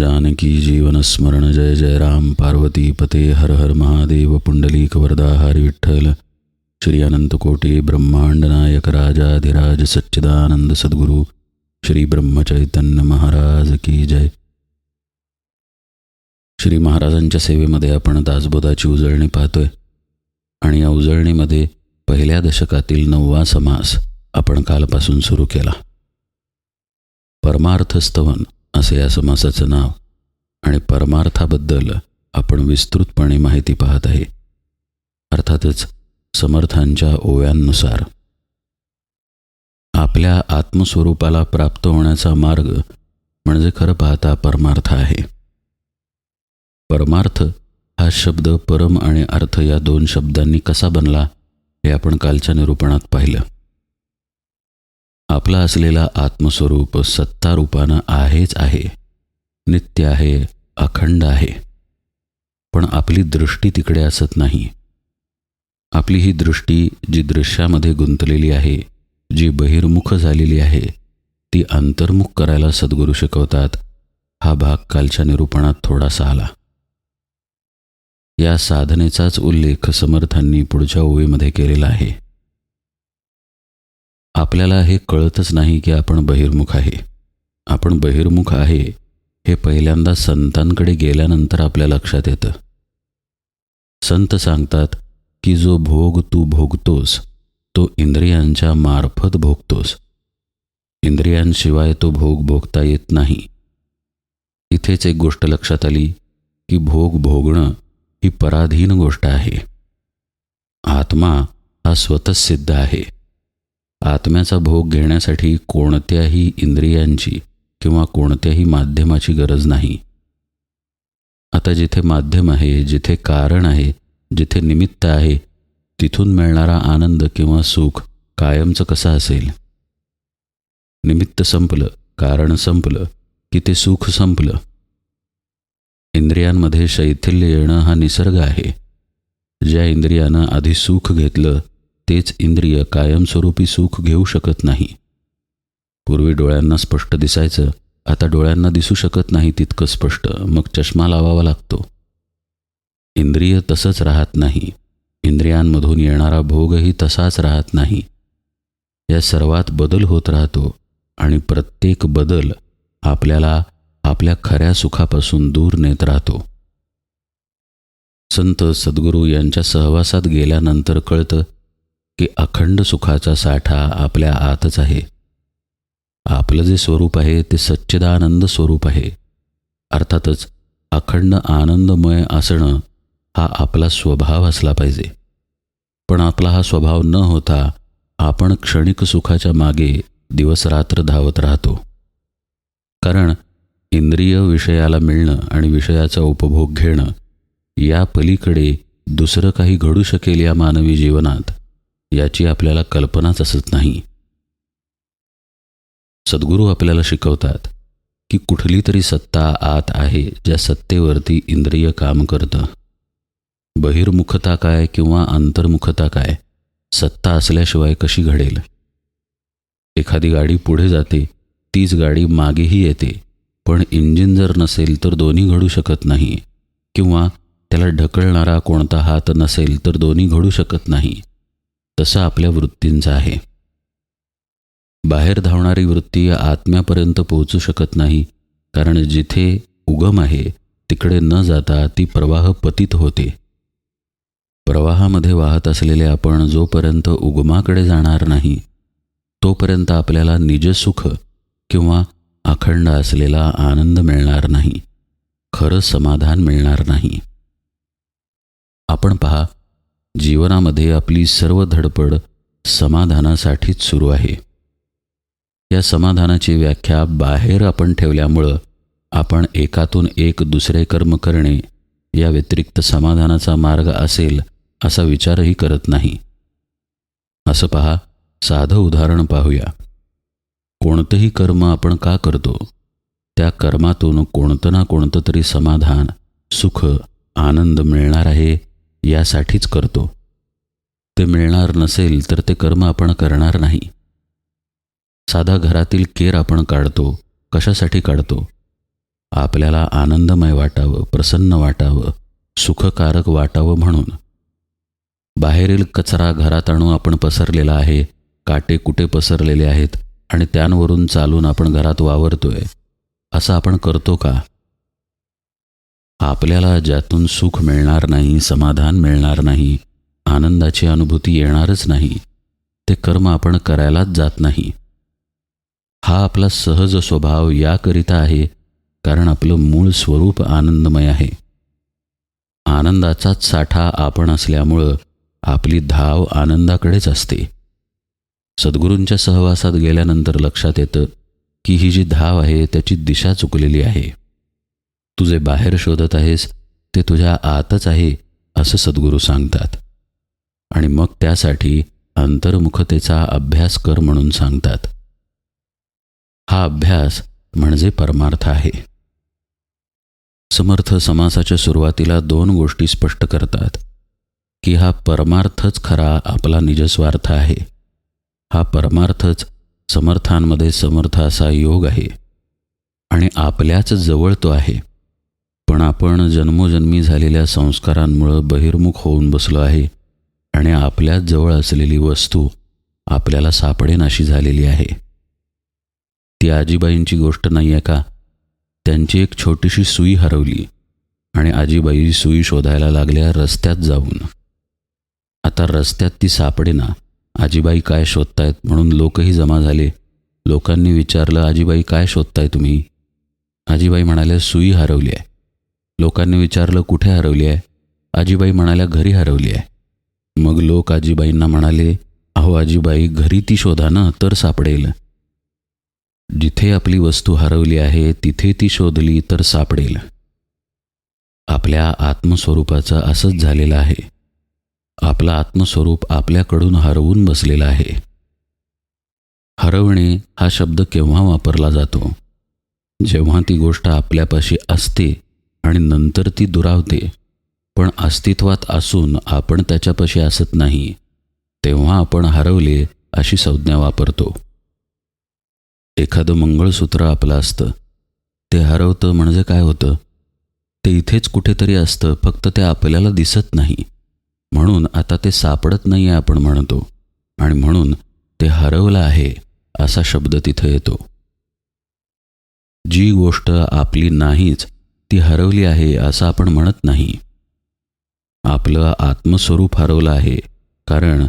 जानकी जीवनस्मरण जय जय राम। पार्वती पते हर हर महादेव। पुंडलीक वरदा हरी विठ्ठल। श्री अनंतकोटी ब्रह्मांड नायक राजाधिराज सच्चिदानंद सद्गुरू। श्री ब्रह्मचैतन्य महाराज की जय। श्री महाराजांच्या सेवेमध्ये आपण दासबोधाची उजळणी पाहतोय. आणि या उजळणीमध्ये पहिल्या दशकातील नववा समास आपण कालपासून सुरू केला. परमार्थस्तवन असे या समासाचं नाव आणि परमार्थाबद्दल आपण विस्तृतपणे माहिती पाहत आहे. अर्थातच समर्थांच्या ओव्यांनुसार. आपल्या आत्मस्वरूपाला प्राप्त होण्याचा मार्ग म्हणजे खरं पाहता परमार्थ आहे. परमार्थ हा शब्द परम आणि अर्थ या दोन शब्दांनी कसा बनला हे आपण कालच्या निरूपणात पाहिलं. आपला असलेला आत्मस्वरूप सत्तारूपानं आहेच आहे नित्य आहे अखंड आहे. पण आपली दृष्टी तिकडे असत नाही. आपली ही दृष्टी जी दृश्यामध्ये गुंतलेली आहे जी बहिर्मुख झालेली आहे ती अंतर्मुख करायला सद्गुरू शिकवतात हा भाग कालच्या निरूपणात थोडासा आला. या साधनेचाच उल्लेख समर्थांनी पुढच्या ओळीमध्ये केलेला आहे. आपल्याला हे कळतच नाही की आपण बहिर्मुख आहे. आपण बहिर्मुख आहे हे पहिल्यांदा संतांकडे गेल्यानंतर आपल्या लक्षात येतं. संत सांगतात की जो भोग तू भोगतोस तो इंद्रियांच्या मार्फत भोगतोस. इंद्रियांशिवाय तो भोग भोगता येत नाही. इथेच एक गोष्ट लक्षात आली की भोग भोगणं ही पराधीन गोष्ट आहे. आत्मा हा स्वतः सिद्ध आहे. आत्म्याचा भोग घेण्यासाठी कोणत्याही इंद्रियांची किंवा कोणत्याही माध्यमाची गरज नाही. आता जिथे माध्यम आहे जिथे कारण आहे जिथे निमित्त आहे तिथून मिळणारा आनंद किंवा सुख कायमचं कसं असेल? निमित्त संपलं कारण संपलं की ते सुख संपलं? इंद्रियांमध्ये शैथिल्य येणं हा निसर्ग आहे. ज्या इंद्रियानं आधी सुख घेतलं तेच इंद्रिय कायमस्वरूपी सुख घेऊ शकत नाही. पूर्वी डोळ्यांना स्पष्ट दिसायचं आता डोळ्यांना दिसू शकत नाही तितकं स्पष्ट मग चष्मा लावावा लागतो. इंद्रिय तसंच राहत नाही. इंद्रियांमधून येणारा भोगही तसाच राहत नाही. या सर्वात बदल होत राहतो आणि प्रत्येक बदल आपल्याला आपल्या खऱ्या सुखापासून दूर नेत राहतो. संत सद्गुरू यांच्या सहवासात गेल्यानंतर कळतं की अखंड सुखाचा साठा आपल्या आतच आहे. आपलं जे स्वरूप आहे ते सच्चिदानंद स्वरूप आहे. अर्थातच अखंड आनंदमय असणं हा आपला स्वभाव असला पाहिजे. पण आपला हा स्वभाव न होता आपण क्षणिक सुखाच्या मागे दिवसरात्र धावत राहतो. कारण इंद्रिय विषयाला मिळणं आणि विषयाचा उपभोग घेणं या पलीकडे दुसरं काही घडू शकेल या मानवी जीवनात याची आपल्याला कल्पनाच असत नाही. सद्गुरू आपल्याला शिकवतात की कुठली तरी सत्ता आत आहे ज्या सत्तेवरती इंद्रिय काम करतं. बहिर्मुखता काय किंवा अंतर्मुखता काय सत्ता असल्याशिवाय कशी घडेल? एखादी गाडी पुढे जाते तीच गाडी मागेही येते पण इंजिन जर नसेल तर दोन्ही घडू शकत नाही किंवा त्याला ढकलणारा कोणता हात नसेल तर दोन्ही घडू शकत नाही. तसं आपल्या वृत्तींचं आहे. बाहेर धावणारी वृत्ती आत्म्यापर्यंत पोहोचू शकत नाही कारण जिथे उगम आहे तिकडे न जाता ती प्रवाह पतित होते. प्रवाहामध्ये वाहत असलेले आपण जोपर्यंत उगमाकडे जाणार नाही तोपर्यंत आपल्याला निजसुख किंवा अखंड असलेला आनंद मिळणार नाही खरं समाधान मिळणार नाही. आपण पहा जीवनामध्ये आपली सर्व धडपड समाधानासाठीच सुरू आहे. या समाधानाची व्याख्या बाहेर आपण ठेवल्यामुळं आपण एकातून एक दुसरे कर्म करणे या व्यतिरिक्त समाधानाचा मार्ग असेल असा विचारही करत नाही. असं पहा साधं उदाहरण पाहूया. कोणतंही कर्म आपण का करतो? त्या कर्मातून कोणतं ना कोणतं तरी समाधान सुख आनंद मिळणार आहे यासाठीच करतो. ते मिळणार नसेल तर ते कर्म आपण करणार नाही. साधा घरातील केर आपण काढतो कशासाठी काढतो? आपल्याला आनंदमय वाटावं प्रसन्न वाटावं सुखकारक वाटावं म्हणून. बाहेरील कचरा घरात आणून आपण पसरलेला आहे काटे कुठे पसरलेले आहेत आणि त्यांवरून चालून आपण घरात वावरतोय असं आपण करतो का? आपल्याला ज्यातून सुख मिळणार नाही समाधान मिळणार नाही आनंदाची अनुभूती येणारच नाही ते कर्म आपण करायलाच जात नाही. हा आपला सहज स्वभाव याकरिता आहे कारण आपलं मूळ स्वरूप आनंदमय आहे. आनंदाचाच साठा आपण असल्यामुळं आपली धाव आनंदाकडेच असते. सद्गुरूंच्या सहवासात गेल्यानंतर लक्षात येतं की ही जी धाव आहे त्याची दिशा चुकलेली आहे. तू जे बाहेर शोधत आहेस ते तुझ्या आतच आहे असं सद्गुरू सांगतात. आणि मग त्यासाठी अंतर्मुखतेचा अभ्यास कर म्हणून सांगतात. हा अभ्यास म्हणजे परमार्थ आहे. समर्थ समासाच्या सुरुवातीला दोन गोष्टी स्पष्ट करतात की हा परमार्थच खरा आपला निजस्वार्थ आहे. हा परमार्थच समर्थांमध्ये समर्थ असा योग आहे. आणि आपल्याच जवळ तो आहे. पण आपण जन्मोजन्मी झालेल्या संस्कारांमुळं बहिर्मुख होऊन बसलो आहे आणि आपल्याच जवळ असलेली वस्तू आपल्याला सापडेनाशी झालेली आहे. ती आजीबाईंची गोष्ट नाही आहे का? त्यांची एक छोटीशी सुई हरवली आणि आजीबाई सुई शोधायला लागल्या रस्त्यात जाऊन. आता रस्त्यात ती सापडेना. आजीबाई काय शोधतायत म्हणून लोकही जमा झाले. लोकांनी विचारलं आजीबाई काय शोधताय तुम्ही? आजीबाई म्हणाल्या सुई हरवली आहे. लोकांनी विचारलं कुठे हरवली आहे? आजीबाई म्हणाल्या घरी हरवली आहे. मग लोक आजीबाईंना म्हणाले अहो आजीबाई घरी ती शोधा ना तर सापडेल. जिथे आपली वस्तू हरवली आहे तिथे ती शोधली तर सापडेल. आपल्या आत्मस्वरूपाचं असंच झालेलं आहे. आपलं आत्मस्वरूप आपल्याकडून हरवून बसलेलं आहे. हरवणे हा शब्द केव्हा वापरला जातो? जेव्हा ती गोष्ट आपल्यापाशी असते आणि नंतर ती दुरावते. पण अस्तित्वात असून आपण त्याच्यापाशी असत नाही. तेव्हा आपण हरवले अशी संज्ञा वापरतो. एखादं मंगळसूत्र आपलं असतं. ते हरवतं म्हणजे काय होतं? ते इथेच कुठेतरी असतं फक्त ते आपल्याला दिसत नाही. म्हणून आता ते सापडत नाही आहे आपण म्हणतो. आणि म्हणून ते हरवलं आहे असा शब्द तिथे येतो. जी गोष्ट आपली नाहीच ती हरवली आहे असं आपण म्हणत नाही. आपलं आत्मस्वरूप हरवलं आहे कारण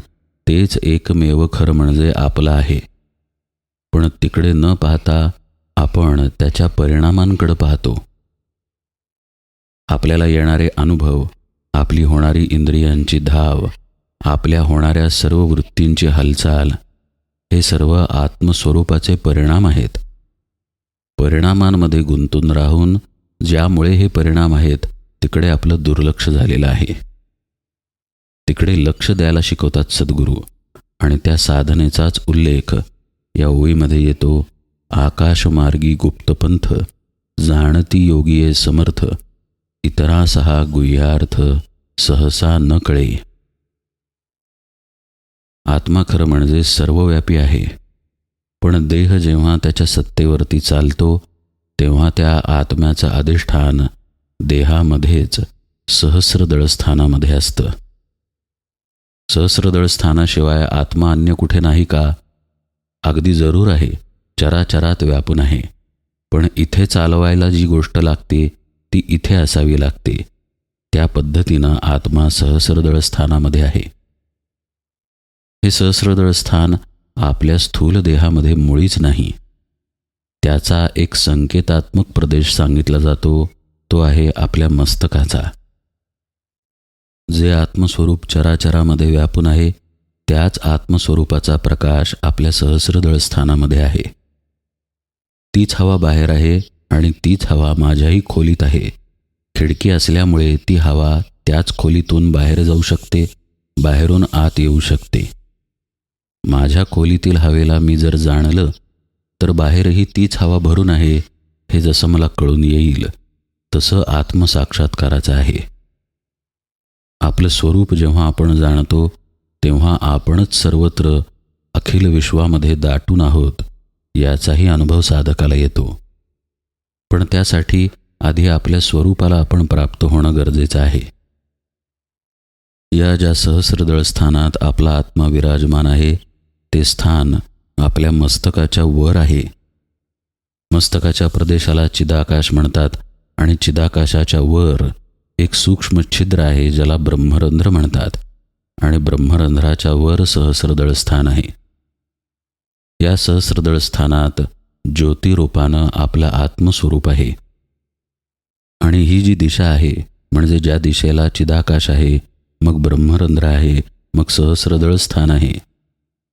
तेच एकमेव खरं म्हणजे आपलं आहे. पण तिकडे न पाहता आपण त्याच्या परिणामांकडे पाहतो. आपल्याला येणारे अनुभव आपली होणारी इंद्रियांची धाव आपल्या होणाऱ्या सर्व वृत्तींची हालचाल हे सर्व आत्मस्वरूपाचे परिणाम आहेत. परिणामांमध्ये गुंतून राहून ज्यामुळे हे परिणाम आहेत तिकडे आपलं दुर्लक्ष झालेलं आहे. तिकडे लक्ष द्यायला शिकवतात सद्गुरू आणि त्या साधनेचाच उल्लेख या ओळीमध्ये येतो आकाशमार्गी गुप्तपंथ जाणती योगीये समर्थ इतरासहा गुह्यार्थ सहसा न कळे. आत्मा खरं म्हणजे सर्वव्यापी आहे पण देह जेव्हा त्याच्या सत्तेवरती चालतो तेव्हा त्या आत्म्याचं अधिष्ठान देहामध्येच सहस्रदळस्थानामध्ये असतं. सहस्रदळ स्थानाशिवाय आत्मा अन्य कुठे नाही का? अगदी जरूर आहे. चराचरात व्यापून आहे. पण इथे चालवायला जी गोष्ट लागते ती इथे असावी लागते. त्या पद्धतीनं आत्मा सहस्रदळ स्थानामध्ये आहे. हे सहस्रदळ स्थान आपल्या स्थूल देहामध्ये मुळीच नाही. त्याचा एक संकेतात्मक प्रदेश सांगितला जातो तो आहे आपल्या मस्तकाचा. जे आत्मस्वरूप चराचरामध्ये व्यापून आहे त्याच आत्मस्वरूपाचा प्रकाश आपल्या सहस्रदळ स्थानामध्ये आहे. तीच हवा बाहेर आहे आणि तीच हवा माझ्याही खोलीत आहे. खिडकी असल्यामुळे ती हवा त्याच खोलीतून बाहेर जाऊ शकते बाहेरून आत येऊ शकते. माझ्या खोलीतील हवेला मी जर जाणलं तर बाहेरही तीच हवा भरून आहे हे जसं मला कळून येईल तसं आत्मसाक्षात्काराचं आहे. आपलं स्वरूप जेव्हा आपण जाणतो तेव्हा आपणच सर्वत्र अखिल विश्वामध्ये दाटून आहोत याचाही अनुभव साधकाला येतो. पण त्यासाठी आधी आपल्या स्वरूपाला आपण प्राप्त होणं गरजेचं आहे. या ज्या सहस्रदळ स्थानात आपला आत्मा विराजमान आहे ते स्थान आपल्या मस्तकाच्या वर आहे. मस्तकाच्या प्रदेशाला चिदाकाश म्हणतात आणि चिदाकाशाच्या वर एक सूक्ष्म छिद्र आहे ज्याला ब्रह्मरंध्र म्हणतात आणि ब्रह्मरंध्राच्या वर सहस्रदळ स्थान आहे. या सहस्रदळ स्थानात ज्योतिरूपानं आपलं आत्मस्वरूप आहे. आणि ही जी दिशा आहे म्हणजे ज्या दिशेला चिदाकाश आहे मग ब्रह्मरंध्र आहे मग सहस्रदळ स्थान आहे.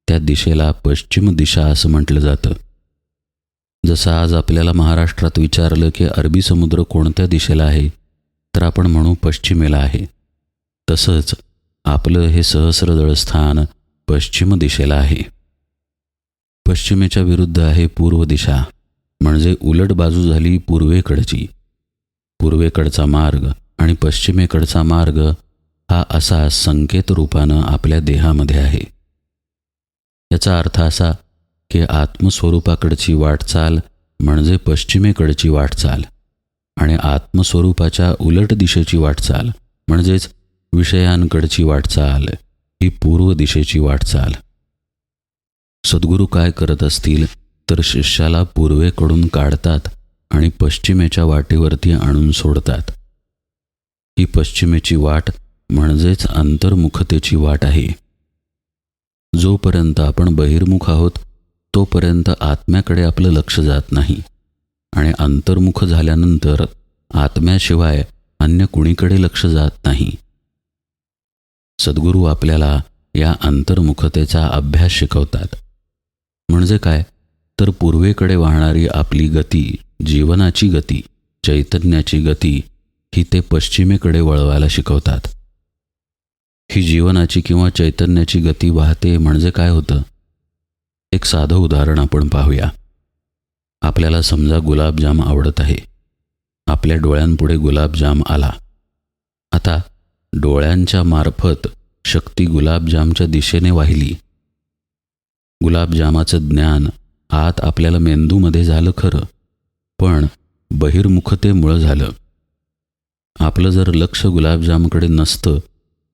त्या दिशेला पश्चिम दिशा असं म्हटलं जातं. जसं आज आपल्याला महाराष्ट्रात विचारलं की अरबी समुद्र कोणत्या दिशेला आहे तर आपण म्हणू पश्चिमेला आहे. तसंच आपलं हे सहस्रदळ स्थान पश्चिम दिशेला आहे. पश्चिमेच्या विरुद्ध आहे पूर्व दिशा म्हणजे उलट बाजू झाली पूर्वेकडची. पूर्वेकडचा मार्ग आणि पश्चिमेकडचा मार्ग हा असा संकेत रूपानं आपल्या देहामध्ये आहे. याचा अर्थ असा की आत्मस्वरूपाकडची वाटचाल म्हणजे पश्चिमेकडची वाटचाल आणि आत्मस्वरूपाच्या उलट दिशेची वाटचाल म्हणजेच विषयांकडची वाटचाल ही पूर्व दिशेची वाटचाल. सद्गुरू काय करत असतील तर शिष्याला पूर्वेकडून काढतात आणि पश्चिमेच्या वाटेवरती आणून सोडतात. ही पश्चिमेची वाट म्हणजेच अंतर्मुखतेची वाट आहे. जोपर्यंत आपण बहिर्मुख आहोत तोपर्यंत आत्म्याकडे आपलं लक्ष जात नाही. आणि अंतर्मुख झाल्यानंतर आत्म्याशिवाय अन्य कुणीकडे लक्ष जात नाही. सद्गुरू आपल्याला या अंतर्मुखतेचा अभ्यास शिकवतात. म्हणजे काय? तर पूर्वेकडे वाहणारी आपली गती जीवनाची गती चैतन्याची गती ही ते पश्चिमेकडे वळवायला शिकवतात. ही जीवनाची किंवा चैतन्याची गती वाहते म्हणजे काय होतं? एक साधं उदाहरण आपण पाहूया. आपल्याला समजा गुलाबजाम आवडत आहे. आपल्या डोळ्यांपुढे गुलाबजाम आला. आता डोळ्यांच्या मार्फत शक्ती गुलाबजामच्या दिशेने वाहिली. गुलाबजामाचं ज्ञान आत आपल्याला मेंदूमध्ये झालं खरं. पण बहिर्मुखतेमुळं झालं. आपलं जर लक्ष गुलाबजामकडे नसतं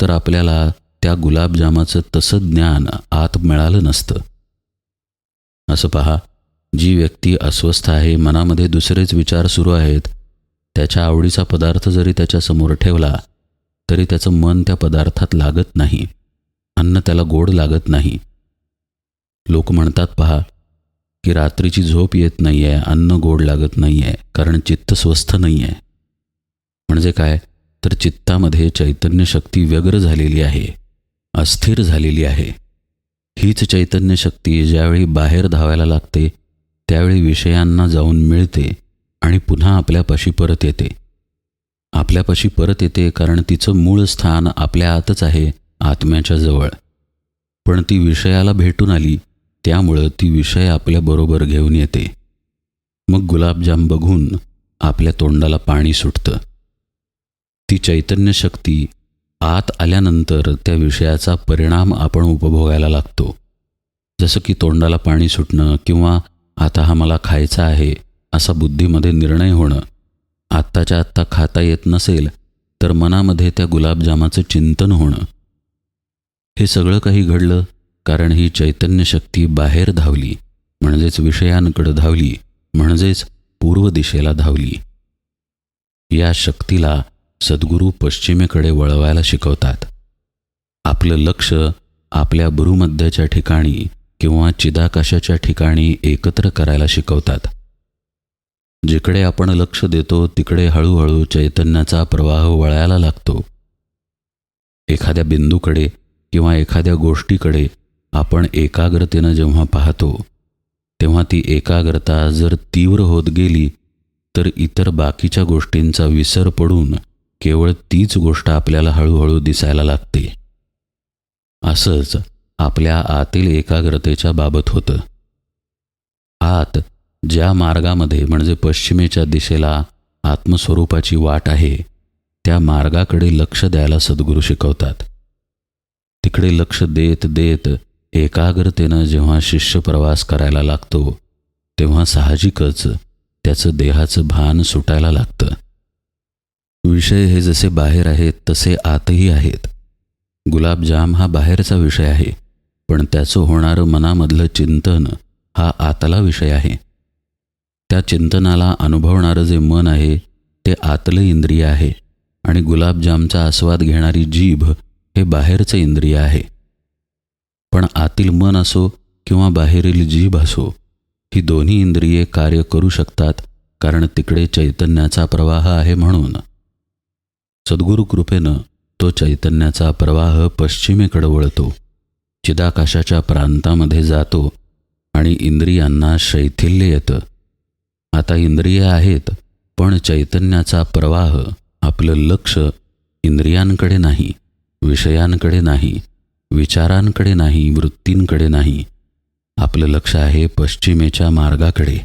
तर आपल्याला त्या गुलाबजामाचं तसं ज्ञान आत मिळालं नसतं. असं पहा जी व्यक्ती अस्वस्थ आहे मनामध्ये दुसरेच विचार सुरू आहेत त्याच्या आवडीचा पदार्थ जरी त्याच्यासमोर ठेवला तरी त्याचं मन त्या पदार्थात लागत नाही. अन्न त्याला गोड लागत नाही. लोक म्हणतात पहा की रात्रीची झोप येत नाही आहे अन्न गोड लागत नाही आहे कारण चित्त स्वस्थ नाही आहे म्हणजे काय? तर चित्तामध्ये चैतन्य शक्ती व्यग्र झालेली आहे अस्थिर झालेली आहे. हीच चैतन्य शक्ती ज्यावेळी बाहेर धावायला लागते त्यावेळी विषयांना जाऊन मिळते आणि पुन्हा आपल्यापाशी परत येते. आपल्यापाशी परत येते कारण तिचं मूळ स्थान आपल्या आतच आहे आत्म्याच्या जवळ. पण ती विषयाला भेटून आली त्यामुळं ती विषय आपल्याबरोबर घेऊन येते. मग गुलाबजाम बघून आपल्या तोंडाला पाणी सुटतं. ती चैतन्य शक्ती आत आल्यानंतर त्या विषयाचा परिणाम आपण उपभोगायला लागतो. जसं की तोंडाला पाणी सुटणं किंवा आता हा मला खायचा आहे असा बुद्धीमध्ये निर्णय होणं. आत्ताच्या आत्ता खाता येत नसेल तर मनामध्ये त्या गुलाबजामाचं चिंतन होणं. हे सगळं काही घडलं कारण ही चैतन्य शक्ती बाहेर धावली म्हणजेच विषयांकडं धावली म्हणजेच पूर्व दिशेला धावली. या शक्तीला सद्गुरू पश्चिमेकडे वळवायला शिकवतात. आपलं लक्ष आपल्या भ्रूमध्याच्या ठिकाणी किंवा चिदाकाशाच्या ठिकाणी एकत्र करायला शिकवतात. जिकडे आपण लक्ष देतो तिकडे हळूहळू चैतन्याचा प्रवाह वळायला लागतो. एखाद्या बिंदूकडे किंवा एखाद्या गोष्टीकडे आपण एकाग्रतेनं जेव्हा पाहतो तेव्हा ती एकाग्रता जर तीव्र होत गेली तर इतर बाकीच्या गोष्टींचा विसर पडून केवळ तीच गोष्ट आपल्याला हळूहळू दिसायला लागते. असंच आपल्या आतील एकाग्रतेच्या बाबत होतं. आत ज्या मार्गामध्ये म्हणजे पश्चिमेच्या दिशेला आत्मस्वरूपाची वाट आहे त्या मार्गाकडे लक्ष द्यायला सद्गुरू शिकवतात. तिकडे लक्ष देत देत एकाग्रतेनं जेव्हा शिष्य प्रवास करायला लागतो तेव्हा साहजिकच त्याचं देहाचं भान सुटायला लागतं. विषय हे जसे बाहेर आहेत तसे आतही आहेत. गुलाबजाम हा बाहेरचा विषय आहे पण त्याचं होणारं मनामधलं चिंतन हा आतला विषय आहे. त्या चिंतनाला अनुभवणारं जे मन आहे ते आतलं इंद्रिय आहे आणि गुलाबजामचा आस्वाद घेणारी जीभ हे बाहेरचं इंद्रिय आहे. पण आतील मन असो किंवा बाहेरील जीभ असो ही दोन्ही इंद्रिये कार्य करू शकतात कारण तिकडे चैतन्याचा प्रवाह आहे म्हणून. सद्गुरु कृपेनं तो चैतन्याचा प्रवाह पश्चिमेकडे वळतो. चिदाकाशाच्या प्रांतामध्ये जातो आणि इंद्रियांना शैथिल्य येतं. आता इंद्रिय आहेत पण चैतन्याचा प्रवाह आपलं लक्ष इंद्रियांकडे नाही विषयांकडे नाही विचारांकडे नाही वृत्तींकडे नाही. आपलं लक्ष आहे पश्चिमेच्या मार्गाकडे.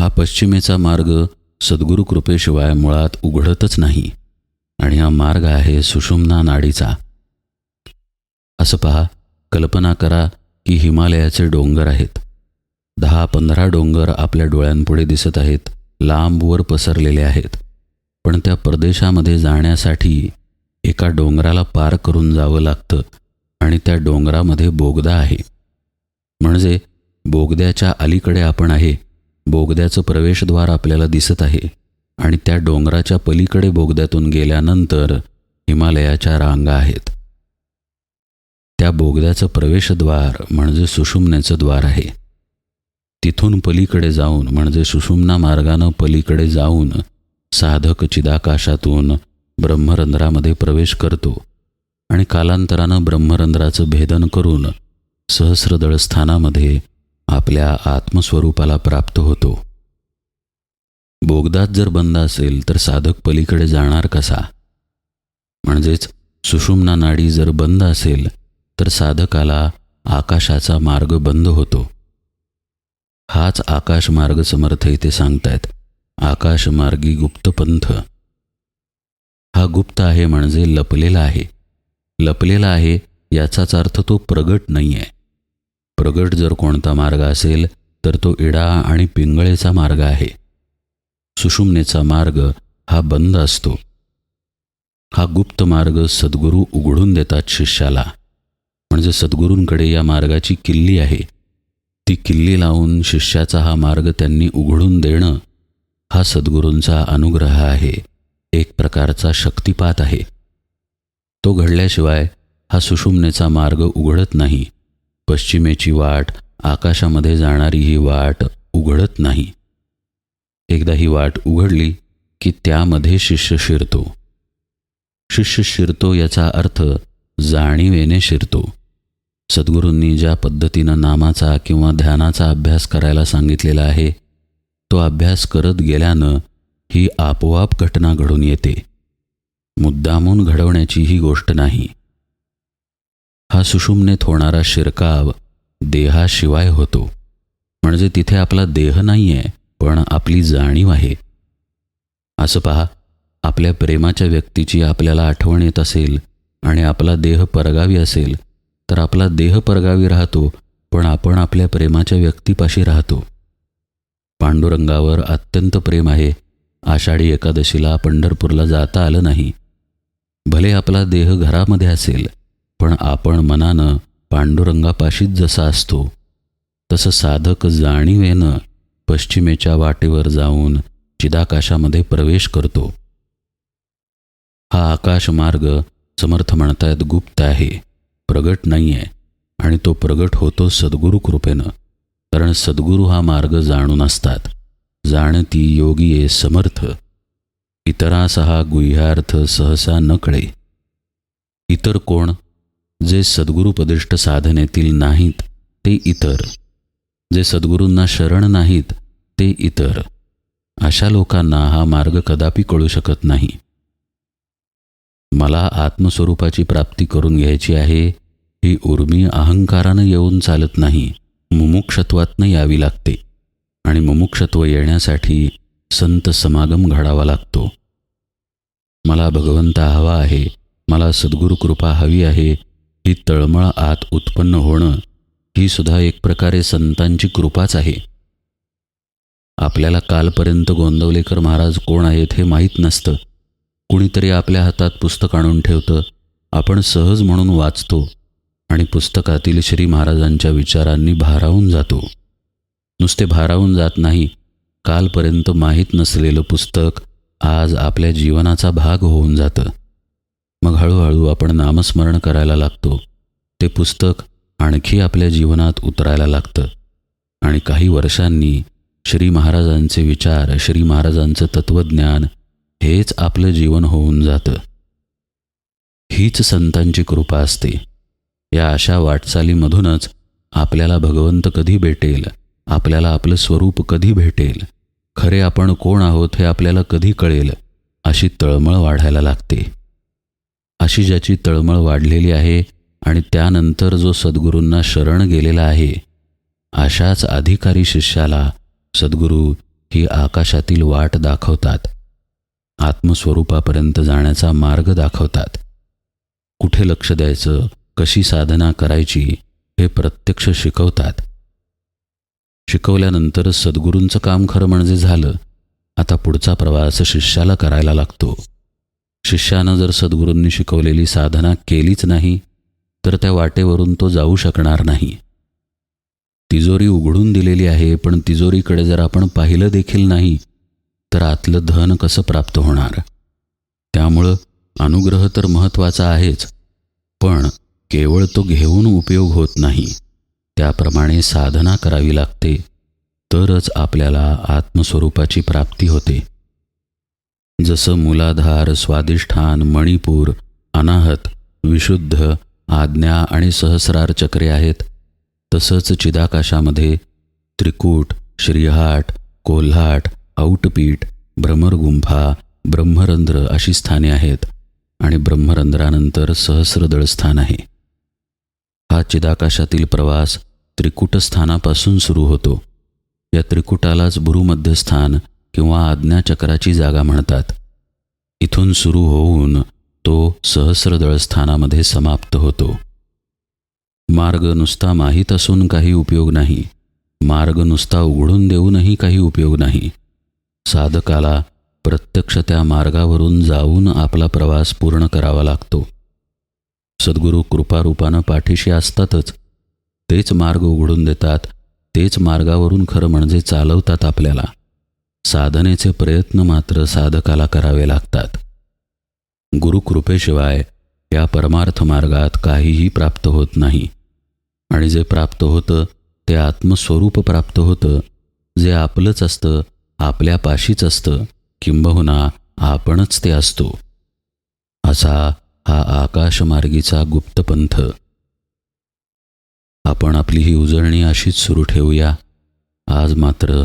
हा पश्चिमेचा मार्ग सद्गुरू कृपेशिवाय मुळात उघडतच नाही. आणि हा मार्ग आहे सुषुम्ना नाडीचा. असं पहा कल्पना करा की हिमालयाचे डोंगर आहेत. दहा पंधरा डोंगर आपल्या डोळ्यांपुढे दिसत आहेत लांबवर पसरलेले आहेत. पण त्या प्रदेशामध्ये जाण्यासाठी एका डोंगराला पार करून जावं लागतं आणि त्या डोंगरामध्ये बोगदा आहे. म्हणजे बोगद्याच्या अलीकडे आपण आहे बोगद्याचं प्रवेशद्वार आपल्याला दिसत आहे आणि त्या डोंगराच्या पलीकडे बोगद्यातून गेल्यानंतर हिमालयाच्या रांगा आहेत. त्या बोगद्याचं प्रवेशद्वार म्हणजे सुषुम्नेचं द्वार आहे. तिथून पलीकडे जाऊन म्हणजे सुषुम्ना मार्गानं पलीकडे जाऊन साधक चिदाकाशातून ब्रह्मरंध्रामध्ये प्रवेश करतो आणि कालांतरानं ब्रह्मरंध्राचं भेदन करून सहस्रदळ स्थानामध्ये आपल्या आत्मस्वरूपाला प्राप्त होतो. बोगदात जर बंद असेल तर साधक पलीकडे जाणार कसा? म्हणजेच सुषुम्ना नाडी जर बंद असेल तर साधकाला आकाशाचा मार्ग बंद होतो. हाच आकाश मार्ग समर्थ इथे सांगतायत. आकाशमार्गी गुप्तपंथ हा गुप्त आहे म्हणजे लपलेला आहे. लपलेला आहे याचाच अर्थ तो प्रगट नाही आहे प्रगट जर कोणता मार्ग असेल तर तो इडा आणि पिंगळेचा मार्ग आहे. सुषुम्नेचा मार्ग हा बंद असतो. हा गुप्त मार्ग सद्गुरू उघडून देतात शिष्याला. म्हणजे सद्गुरूंकडे या मार्गाची किल्ली आहे. ती किल्ली लावून शिष्याचा हा मार्ग त्यांनी उघडून देणं हा सद्गुरूंचा अनुग्रह आहे. एक प्रकारचा शक्तिपात आहे. तो घडल्याशिवाय हा सुषुम्नेचा मार्ग उघडत नाही. पश्चिमेची वाट आकाशामध्ये जाणारी ही वाट उघडत नाही. एकदा ही वाट उघडली की त्यामध्ये शिष्य शिरतो. शिष्य शिरतो याचा अर्थ जाणीवेने शिरतो. सद्गुरूंनी ज्या पद्धतीनं नामाचा किंवा ध्यानाचा अभ्यास करायला सांगितलेला आहे तो अभ्यास करत गेल्यानं ही आपोआप घटना घडून येते. मुद्दामून घडवण्याची ही गोष्ट नाही. हा सुषुम्नेत होणारा शिरकाव देहाशिवाय होतो. म्हणजे तिथे आपला देह नाही आहे पण आपली जाणीव आहे. असं पहा आपल्या प्रेमाच्या व्यक्तीची आपल्याला आठवण येत असेल आणि आपला देह परगावी असेल तर आपला देह परगावी राहतो पण आपण आपल्या प्रेमाच्या व्यक्तीपाशी राहतो. पांडुरंगावर अत्यंत प्रेम आहे. आषाढी एकादशीला पंढरपूरला जाता आलं नाही. भले आपला देह घरामध्ये असेल पण आपण मनानं पांडुरंगापाशीच जसा असतो तसं साधक जाणीवेनं पश्चिमेच्या वाटेवर जाऊन चिदाकाशामध्ये प्रवेश करतो. हा आकाश मार्ग समर्थ म्हणतायत गुप्त आहे प्रगट नाही आहे आणि तो प्रगट होतो सद्गुरू कृपेनं कारण सद्गुरू हा मार्ग जाणून असतात जाणती योगी ये समर्थ. इतरास हा गुह्यार्थ सहसा न कळे इतर कोण जे सद्गुरुपदिष्ट साधनेतील नाहीत ते इतर. जे सद्गुरूंना शरण नाहीत ते इतर. अशा लोकांना हा मार्ग कदापि कळू शकत नाही. मला आत्मस्वरूपाची प्राप्ती करून घ्यायची आहे ही उर्मी अहंकारानं येऊन चालत नाही मुमुक्षत्वातनं यावी लागते. आणि मुमुक्षत्व येण्यासाठी संत समागम घडावा लागतो. मला भगवंत हवा आहे मला सद्गुरू कृपा हवी आहे ही तळमळ आत उत्पन्न होणं ही सुद्धा एक प्रकारे संतांची कृपाच आहे. आपल्याला कालपर्यंत गोंदवलेकर महाराज कोण आहेत हे माहीत नसतं. कुणीतरी आपल्या हातात पुस्तक आणून ठेवतं. आपण सहज म्हणून वाचतो आणि पुस्तकातील श्री महाराजांच्या विचारांनी भारावून जातो. नुसते भारावून जात नाही कालपर्यंत माहीत नसलेलं पुस्तक आज आपल्या जीवनाचा भाग होऊन जातं. मग हळूहळू आपण नामस्मरण करायला लागतो. ते पुस्तक आणखी आपल्या जीवनात उतरायला लागतं. आणि काही वर्षांनी श्री महाराजांचे विचार श्री महाराजांचं तत्त्वज्ञान हेच आपलं जीवन होऊन जातं. हीच संतांची कृपा असते. या अशा वाटचालीमधूनच आपल्याला भगवंत कधी भेटेल? आपल्याला आपलं स्वरूप कधी भेटेल? खरे आपण कोण आहोत हे आपल्याला कधी कळेल? अशी तळमळ वाढायला लागते. अशी ज्याची तळमळ वाढलेली आहे आणि त्यानंतर जो सद्गुरूंना शरण गेलेला आहे अशाच अधिकारी शिष्याला सद्गुरू ही आकाशातील वाट दाखवतात आत्मस्वरूपापर्यंत जाण्याचा मार्ग दाखवतात. कुठे लक्ष द्यायचं कशी साधना करायची हे प्रत्यक्ष शिकवतात. शिकवल्यानंतर सद्गुरूंचं काम खरं म्हणजे झालं. आता पुढचा प्रवास शिष्याला करायला लागतो. शिष्यानं जर सद्गुरूंनी शिकवलेली साधना केलीच नाही तर त्या वाटेवरून तो जाऊ शकणार नाही. तिजोरी उघडून दिलेली आहे पण तिजोरीकडे जर आपण पाहिलं देखील नाही तर आतलं धन कसं प्राप्त होणार? त्यामुळं अनुग्रह तर महत्त्वाचा आहेच पण केवळ तो घेऊन उपयोग होत नाही. त्याप्रमाणे साधना करावी लागते तरच आपल्याला आत्मस्वरूपाची प्राप्ती होते. जसं मूलाधार स्वादिष्ठान मणिपूर अनाहत विशुद्ध आज्ञा आणि सहस्रार चक्रे आहेत. तसंच चिदाकाशामध्ये त्रिकूट श्रीहाट कोल्हाट औटपीठ भ्रमरगुंफा ब्रह्मरंध्र अशी स्थाने आहेत आणि ब्रह्मरंध्रानंतर सहस्रदळ स्थान आहे. हा चिदाकाशातील प्रवास त्रिकूटस्थानापासून सुरू होतो. या त्रिकुटालाच भूमध्यस्थान किंवा आज्ञाचक्राची जागा म्हणतात. इथून सुरू होऊन तो सहस्रदळ स्थानामध्ये समाप्त होतो. मार्ग नुसता माहीत असून काही उपयोग नाही. मार्ग नुसता उघडून देऊनही काही उपयोग नाही. साधकाला प्रत्यक्ष त्या मार्गावरून जाऊन आपला प्रवास पूर्ण करावा लागतो. सद्गुरू कृपारूपानं पाठीशी असतातच. तेच मार्ग उघडून देतात तेच मार्गावरून खरं म्हणजे चालवतात आपल्याला. साधनेचे प्रयत्न मात्र साधकाला करावे लागतात. गुरुकृपेशिवाय या परमार्थ मार्गात काहीही प्राप्त होत नाही. आणि जे प्राप्त होतं ते आत्मस्वरूप प्राप्त होतं जे आपलंच असतं आपल्या पाशीच असतं किंबहुना आपणच ते असतो. असा हा आकाशमार्गीचा गुप्तपंथ. आपण आपली ही उजळणी अशीच सुरू ठेवूया. आज मात्र